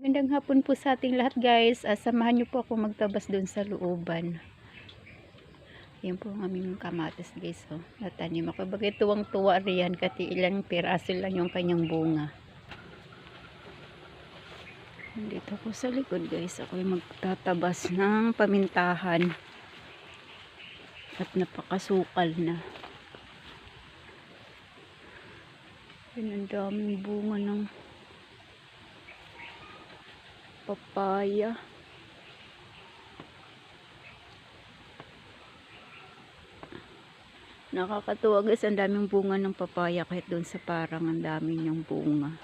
Magandang hapon po sa ating lahat guys. Ah, samahan niyo po ako magtabas doon sa looban. Yan po ang aming kamatis guys. Oh. Natanim ako. Bagay tuwang-tuwa riyan. Kati ilang piraso lang yung kanyang bunga. Dito ko sa likod guys. Ako yung magtatabas ng pamintahan. At napakasukal na. Yan ang daming bunga ng papaya. Nakakatuwa guys, ang daming bunga ng papaya kahit doon sa parang ang dami niyang bunga.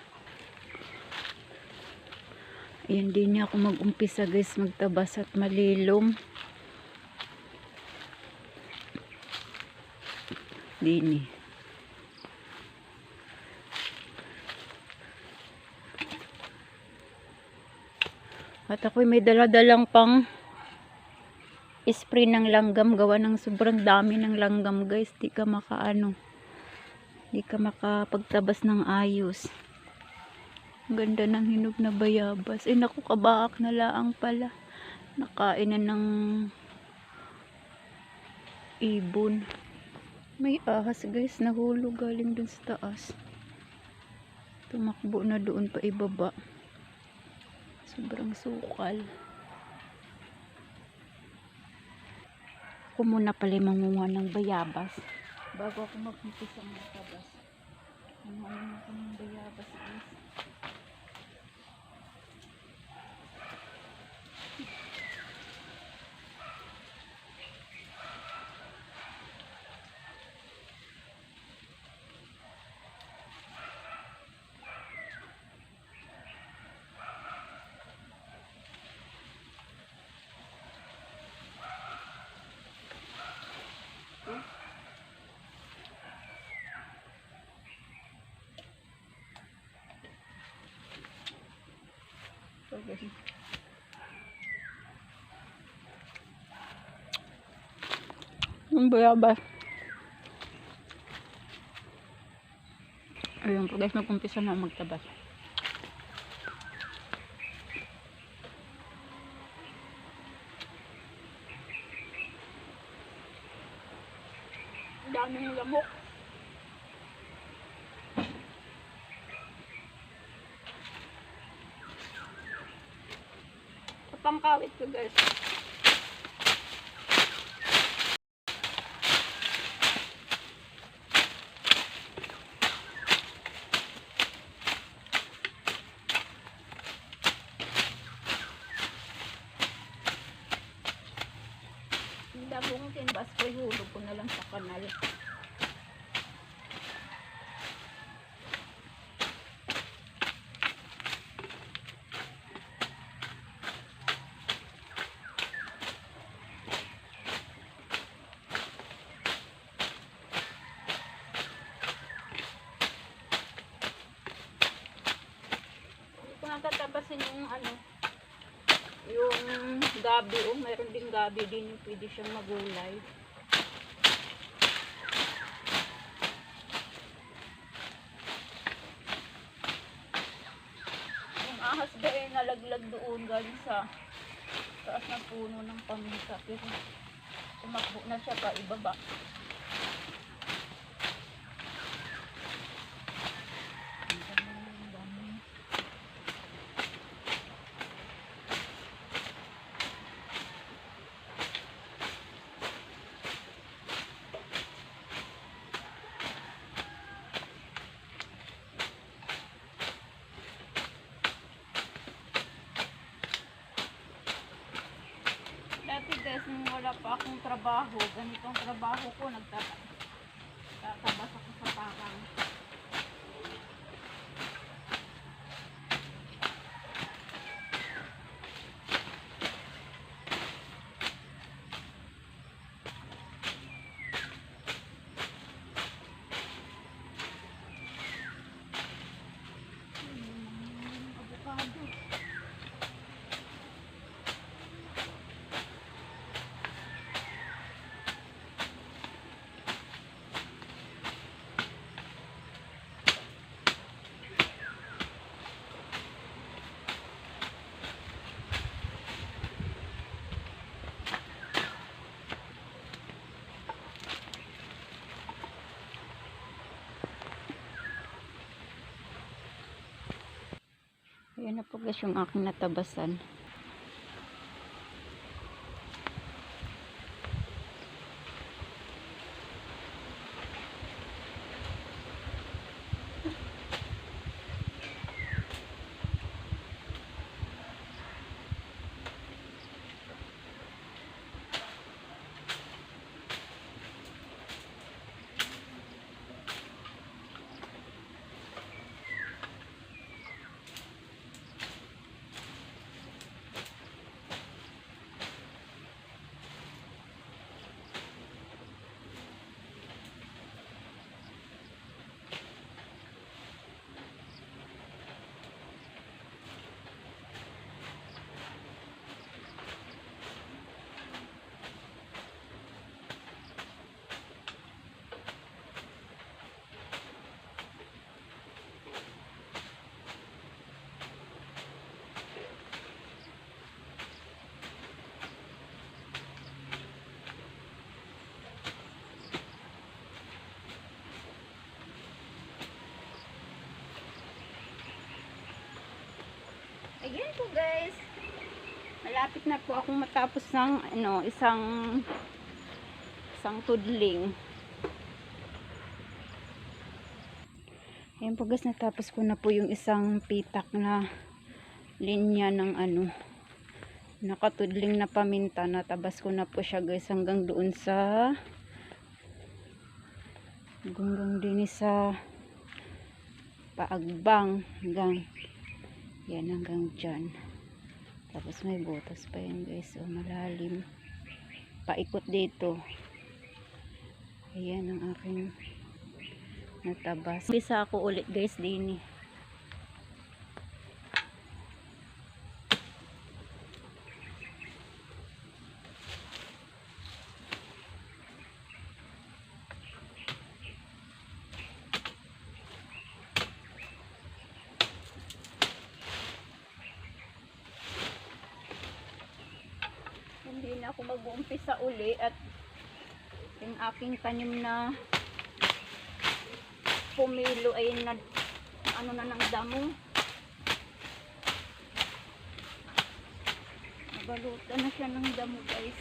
Ayan din niya ako mag-umpisa guys, magtabas at malilom. Dini. At ako'y may daladalang pang spray ng langgam. Gawa ng sobrang dami ng langgam guys. Di ka makaano. Di ka makapagtabas ng ayos. Ang ganda ng hinog na bayabas. Eh naku, kabaak na laang pala. Nakain na ng ibon. May ahas guys. Nahulog galing dun sa taas. Tumakbo na doon pa ibaba. Sobrang sukal. Ako muna pala yung mangunga ng bayabas. Bago ako mag-umpisa ng tabas. Mangunga ako ng bayabas guys. Okay. Ang bayabas. Ayun po guys, mag-umpisa na magtabas. Ang daming lamok. Sa pangkawit ko guys. Hindi akong tinbas ko, ihulog ko na lang sa kanal. Hindi ko natatabasin yung ano, yung gabi, oh, mayroon din gabi din pwede siyang magulay. Yung ahas ba eh, nalaglag doon galing sa taas ng puno ng paminta. Pero tumakbo na siya pa ibaba. Ang dami, ang dami. Dati guys, nung wala pa akong trabaho, ganitong trabaho ko, nagtatabas ako sa parang. Hmm, avocado. Ayan na po guys yung aking natabasan. Ayan po guys. Malapit na po akong matapos ng ano, isang isang tudling. Ayan po guys, natapos ko na po yung isang pitak na linya ng ano nakatudling na paminta. Natabas ko na po siya guys hanggang doon sa hanggang din sa paagbang hanggang yan hanggang dyan. Tapos may butas pa yan guys. O malalim. Paikot dito. Ayan ang aking natabas. Bisa ako ulit guys din eh. Na ako mag-uumpisa uli at yung aking tanim na pumilo ay na, ano na ng damo. Nabalutan na siya ng damo guys.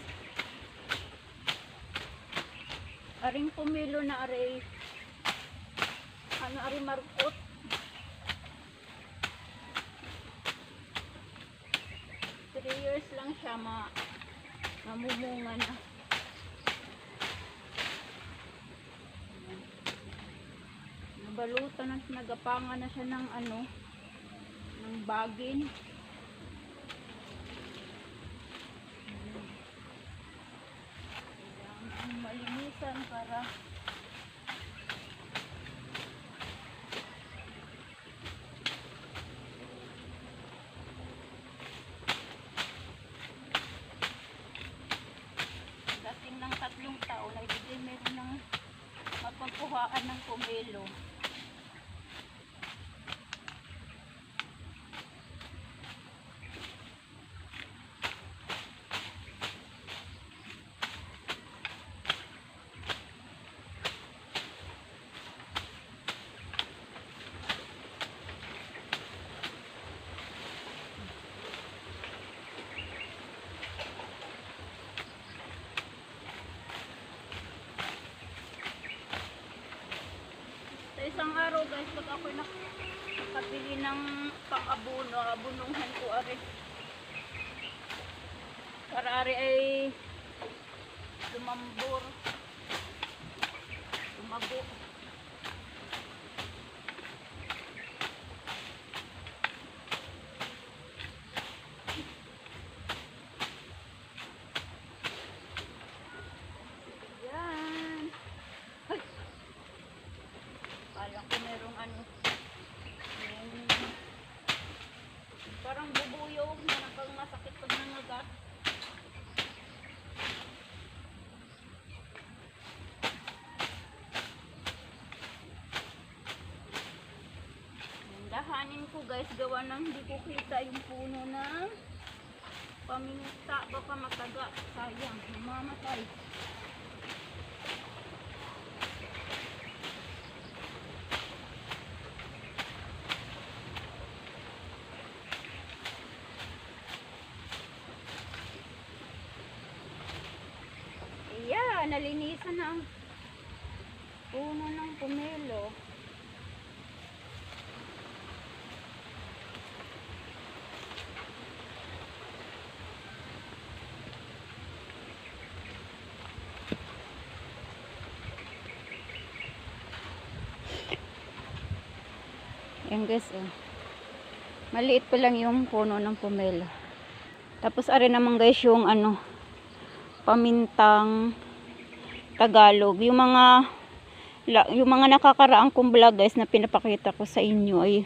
Aring pumilo na aray ano marukot three years lang siya ma namumunga na. Nabalutan at nagapangan na siya ng ano, ng bagin. Malinisan para mapagkuhaan isang araw guys, pag ako nakabili ng pang-abuno, abununghan ko ari. Para ari ay lumambor. Lumabo. Yan. Ay! Kala ko merong ano. Yung, parang bubuyo na nakang masakit pag nangagat. Dahanin ko guys, gawa ng hindi ko kita yung puno ng paminta. Baka mataga. Sayang, mamamatay. Nalinisan na ang puno ng pumelo. Yan guys, oh. Maliit pa lang yung puno ng pomelo. Tapos ari naman guys yung ano, pamintang Tagalog. Yung mga yung mga nakakaraang kong vlog guys na pinapakita ko sa inyo ay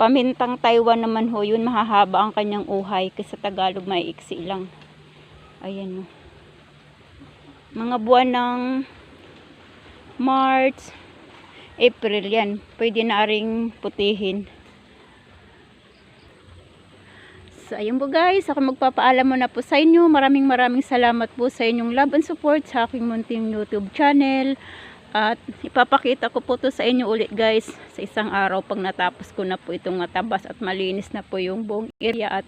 pamintang Taiwan naman ho. Yun mahahaba ang kanyang uhay kasi Tagalog may iksi lang. Ayan oh. Mga buwan ng March, April yan. Pwede na ring putihin. So, ayun po guys. Ako magpapaalam muna po sa inyo. Maraming maraming salamat po sa inyong love and support sa aking munting YouTube channel. At ipapakita ko po to sa inyo ulit guys sa isang araw pag natapos ko na po itong matabas at malinis na po yung buong area at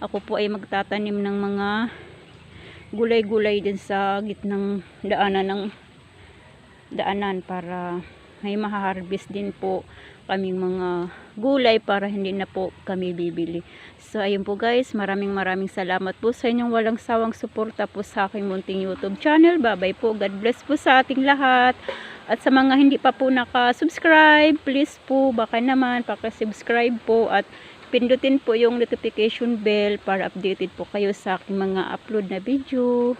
ako po ay magtatanim ng mga gulay-gulay din sa gitnang daanan ng daanan para may maharvest din po kaming mga gulay para hindi na po kami bibili. So ayun po guys, maraming maraming salamat po sa inyong walang sawang suporta po sa aking munting YouTube channel. Bye-bye po. God bless po sa ating lahat. At sa mga hindi pa po naka-subscribe, please po baka naman paka-subscribe po at pindutin po yung notification bell para updated po kayo sa aking mga upload na video.